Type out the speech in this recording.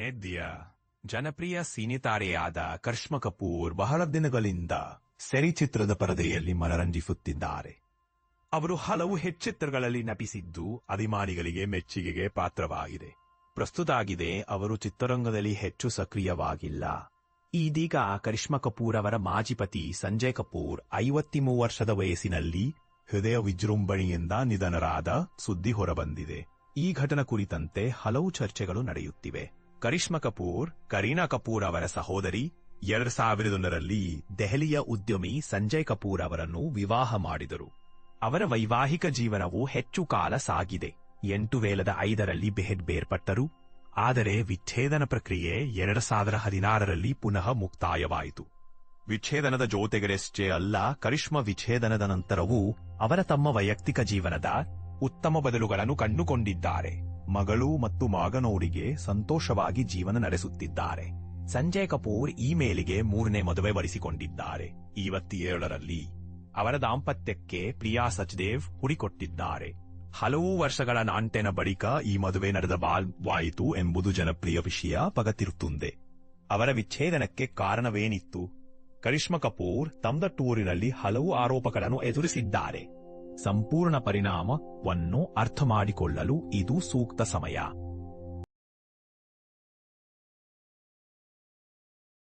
ನೇದ್ಯ. ಜನಪ್ರಿಯ ಸಿನಿತಾರೆಯಾದ ಕರ್ಷ್ಮ ಕಪೂರ್ ಬಹಳ ದಿನಗಳಿಂದ ಸೆರಿ ಚಿತ್ರದ ಪರದೆಯಲ್ಲಿ ಮನರಂಜಿಸುತ್ತಿದ್ದಾರೆ. ಅವರು ಹಲವು ಹೆಚ್ಚಿತ್ರಗಳಲ್ಲಿ ನಟಿಸಿದ್ದು ಅಭಿಮಾನಿಗಳಿಗೆ ಮೆಚ್ಚುಗೆಗೆ ಪಾತ್ರವಾಗಿದೆ. ಪ್ರಸ್ತುತಾಗಿದೆ ಅವರು ಚಿತ್ರರಂಗದಲ್ಲಿ ಹೆಚ್ಚು ಸಕ್ರಿಯವಾಗಿಲ್ಲ. ಇದೀಗ ಕರಿಷ್ಮಾ ಕಪೂರ್ ಅವರ ಮಾಜಿ ಪತಿ ಸಂಜಯ್ ಕಪೂರ್ ಐವತ್ತಿಮೂರು ವರ್ಷದ ವಯಸ್ಸಿನಲ್ಲಿ ಹೃದಯ ವಿಜೃಂಭಣೆಯಿಂದ ನಿಧನರಾದ ಸುದ್ದಿ ಹೊರಬಂದಿದೆ. ಈ ಘಟನೆ ಕುರಿತಂತೆ ಹಲವು ಚರ್ಚೆಗಳು ನಡೆಯುತ್ತಿವೆ. ಕರಿಷ್ಮಾ ಕಪೂರ್, ಕರೀನಾ ಕಪೂರ್ ಅವರ ಸಹೋದರಿ, ಎರಡ್ ಸಾವಿರದೊಂದರಲ್ಲಿ ದೆಹಲಿಯ ಉದ್ಯಮಿ ಸಂಜಯ್ ಕಪೂರ್ ಅವರನ್ನು ವಿವಾಹ ಮಾಡಿದರು. ಅವರ ವೈವಾಹಿಕ ಜೀವನವು ಹೆಚ್ಚು ಕಾಲ ಸಾಗಿದೆ. ಎಂಟು ವೇಲದ ಐದರಲ್ಲಿ ಬೆಹೆಡ್ ಬೇರ್ಪಟ್ಟರು. ಆದರೆ ವಿಚ್ಛೇದನ ಪ್ರಕ್ರಿಯೆ ಎರಡ್ ಸಾವಿರ ಹದಿನಾರರಲ್ಲಿ ಪುನಃ ಮುಕ್ತಾಯವಾಯಿತು. ವಿಚ್ಛೇದನದ ಜೊತೆಗರೆಷ್ಟೇ ಅಲ್ಲ, ಕರಿಷ್ಮ ವಿಚ್ಛೇದನದ ನಂತರವೂ ಅವರ ತಮ್ಮ ವೈಯಕ್ತಿಕ ಜೀವನದ ಉತ್ತಮ ಬದಲುಗಳನ್ನು ಕಂಡುಕೊಂಡಿದ್ದಾರೆ. ಮಗಳು ಮತ್ತು ಮಗನೋರಿಗೆ ಸಂತೋಷವಾಗಿ ಜೀವನ ನಡೆಸುತ್ತಿದ್ದಾರೆ. ಸಂಜಯ್ ಕಪೂರ್ ಈ ಮೇಲಿಗೆ ಮೂರನೇ ಮದುವೆ ಬರೆಸಿಕೊಂಡಿದ್ದಾರೆ ಇವತ್ತೇಳರಲ್ಲಿ ಅವರ ದಾಂಪತ್ಯಕ್ಕೆ ಪ್ರಿಯಾ ಸಚ್ದೇವ್ ಹುಡಿಕೊಟ್ಟಿದ್ದಾರೆ. ಹಲವು ವರ್ಷಗಳ ನಾಂಟೆನ ಬಳಿಕ ಈ ಮದುವೆ ನಡೆದ ಬಾಲ್ವಾಯಿತು ಎಂಬುದು ಜನಪ್ರಿಯ ವಿಷಯ ಪಗತಿರುತ್ತುಂದೆ. ಅವರ ವಿಚ್ಛೇದನಕ್ಕೆ ಕಾರಣವೇನಿತ್ತು? ಕರಿಷ್ಮಾ ಕಪೂರ್ ತಮ್ಮ ಟೂರಿನಲ್ಲಿ ಹಲವು ಆರೋಪಗಳನ್ನು ಎದುರಿಸಿದ್ದಾರೆ. ಸಂಪೂರ್ಣ ಪರಿಣಾಮವನ್ನು ಅರ್ಥ ಮಾಡಿಕೊಳ್ಳಲು ಇದು ಸೂಕ್ತ ಸಮಯ.